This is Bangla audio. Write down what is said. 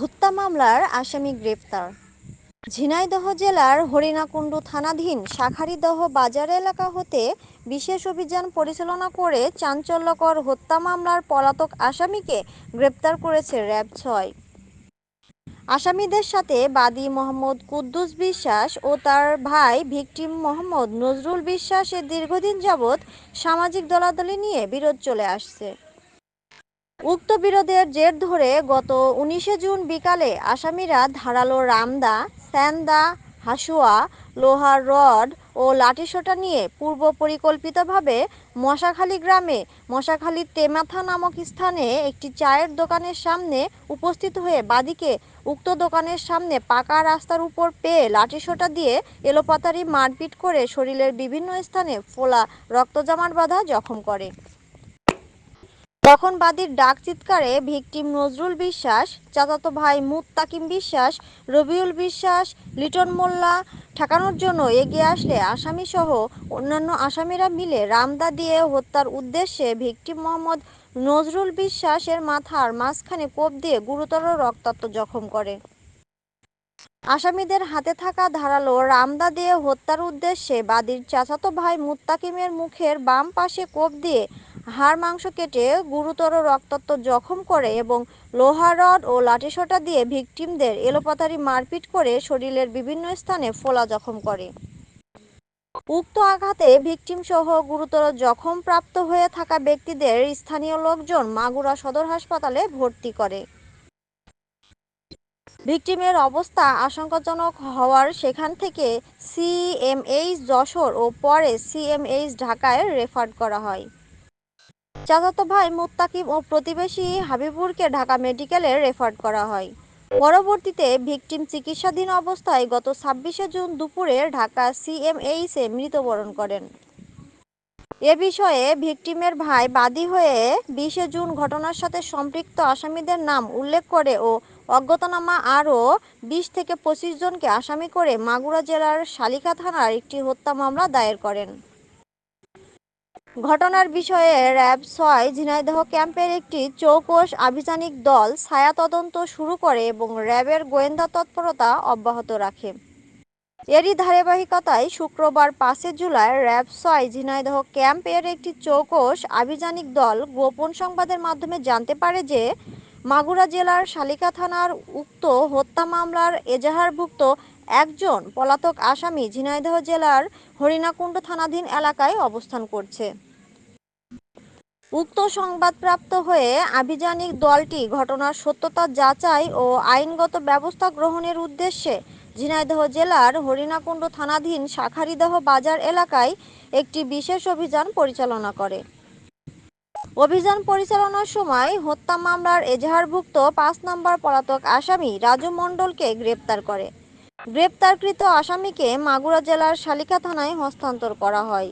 হত্যা মামলার আসামি গ্রেপ্তার। ঝিনাইদহ জেলার হরিণাকুণ্ডু থানাধীন শাখারিদহ বাজার এলাকা হতে বিশেষ অভিযান পরিচালনা করে চাঞ্চল্যকর হত্যা মামলার পলাতক আসামিকে গ্রেপ্তার করেছে র্যাব ছয়। আসামিদের সাথে বাদী মোহাম্মদ কুদ্দুস বিশ্বাস ও তার ভাই ভিকটিম মোহাম্মদ নজরুল বিশ্বাসের দীর্ঘদিন যাবৎ সামাজিক দলাদলি নিয়ে বিরোধ চলে আসছে। উক্ত বিরোধের জের ধরে গত উনিশে জুন বিকালে আসামিরা ধারালো রামদা, স্যান্দা, হাসুয়া, লোহার রড ও লাঠিসোটা নিয়ে পূর্ব পরিকল্পিতভাবে মশাখালী গ্রামে মশাখালী তেমাথা নামক স্থানে একটি চায়ের দোকানের সামনে উপস্থিত হয়ে বাদিকে উক্ত দোকানের সামনে পাকা রাস্তার উপর পেয়ে লাঠিসোটা দিয়ে এলোপাতারি মারপিট করে শরীরের বিভিন্ন স্থানে ফোলা রক্তজমাট বাঁধা জখম করে। তখন বাদীর ডাক চিৎকারে ভিকটিম নজরুল বিশ্বাস, চাচাতো ভাই মুত্তাকিম বিশ্বাস, রবিউল বিশ্বাস, লিটন মোল্লা ঠেকানোর জন্য এগিয়ে আসলে আসামিসহ অন্যান্য আসামিরা মিলে রামদা দিয়ে হত্যার উদ্দেশ্যে ভিকটিম মোহাম্মদ নজরুল বিশ্বাসের মাথার মাঝখানে কোপ দিয়ে গুরুতর রক্তাক্ত জখম করে। আসামিদের হাতে থাকা ধারালো রামদা দিয়ে হত্যার উদ্দেশ্যে বাদীর চাচাতো ভাই মুত্তাকিমের মুখের বাম পাশে কোপ দিয়ে হাড় মাংস কেটে গুরুতর রক্তাক্ত জখম করে এবং লোহা রড ও লাঠিসোঁটা দিয়ে ভিকটিমদের এলোপাতারি মারপিট করে শরীরের বিভিন্ন স্থানে ফোলা জখম করে। উক্ত আঘাতে ভিকটিম সহ গুরুতর জখম প্রাপ্ত হয়ে থাকা ব্যক্তিদের স্থানীয় লোকজন মাগুরা সদর হাসপাতালে ভর্তি করে। ভিকটিমের অবস্থা আশঙ্কাজনক হওয়ার সেখান থেকে সিএমএইচ যশোর ও পরে সিএমএইচ ঢাকায় রেফার করা হয়। চাচাতো ভাই মুত্তাকিম ও প্রতিবেশী হাবিবুরকে ঢাকা মেডিকেলে রেফার করা হয়। পরবর্তীতে ভিকটিম চিকিৎসাধীন অবস্থায় গত ছাব্বিশে জুন দুপুরে ঢাকা সিএমএইচে মৃত্যুবরণ করেন। এ বিষয়ে ভিকটিমের ভাই বাদী হয়ে বিশে জুন ঘটনার সাথে সম্পৃক্ত আসামিদের নাম উল্লেখ করে ও অজ্ঞাতনামা আরও বিশ থেকে পঁচিশ জনকে আসামি করে মাগুরা জেলার শালিকা থানার একটি হত্যা মামলা দায়ের করেন। ঘটনার বিষয়ে র্যাব ছয়, ঝিনাইদহ ক্যাম্পের একটি চৌকস আভিযানিক দল ছায়া তদন্ত শুরু করে এবং র্যাবের গোয়েন্দা তৎপরতা অব্যাহত রাখে। এরই ধারাবাহিকতায় শুক্রবার পাঁচে জুলাই র্যাব ছয়, ঝিনাইদহ ক্যাম্পের একটি চৌকস আভিযানিক দল গোপন সংবাদের মাধ্যমে জানতে পারে যে মাগুরা জেলার শালিকা থানার উক্ত হত্যা মামলার এজাহারভুক্ত একজন পলাতক আসামি ঝিনাইদহ জেলার হরিণাকুণ্ড থানাধীন এলাকায় অবস্থান করছে। উক্ত সংবাদপ্রাপ্ত হয়ে আভিযানিক দলটি ঘটনার সত্যতা যাচাই ও আইনগত ব্যবস্থা গ্রহণের উদ্দেশ্যে ঝিনাইদহ জেলার হরিণাকুণ্ড থানাধীন শাখারিদহ বাজার এলাকায় একটি বিশেষ অভিযান পরিচালনা করে। অভিযান পরিচালনার সময় হত্যা মামলার এজাহারভুক্ত পাঁচ নম্বর পলাতক আসামি রাজু মণ্ডলকে গ্রেপ্তার করে। গ্রেপ্তারকৃত আসামিকে মাগুরা জেলার শালিকা থানায় হস্তান্তর করা হয়।